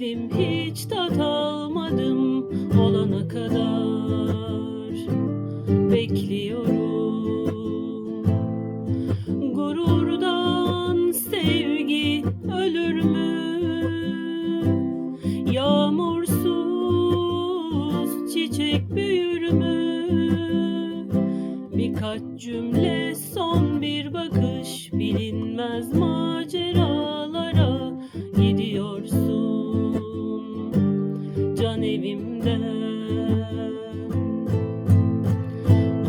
Denedim hiç tat almadım Olana kadar Bekliyorum Gururdan sevgi ölür mü? Yağmursuz çiçek büyür mü? Birkaç cümle son bir bakış bilinmez maceralara gidiyorsun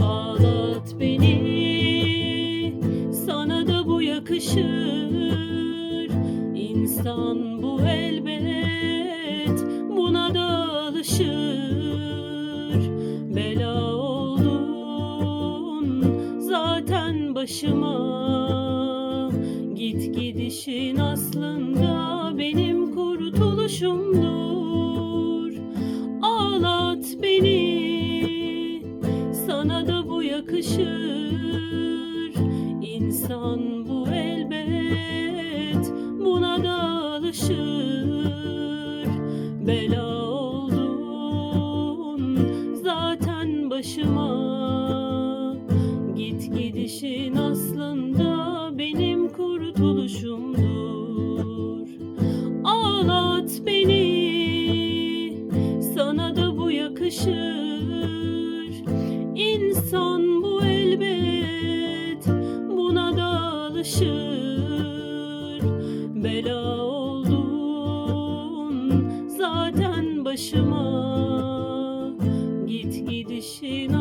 ağlat beni sana da bu yakışır. İnsan bu elbet buna da alışır. Bela oldun zaten başıma. Git gidişin aslında Beni. Sana da bu yakışır. İnsan bu elbet buna da alışır. Bela oldun zaten başıma yakışır İnsan bu elbet buna da alışır. Bela oldun zaten başıma. Git gidişin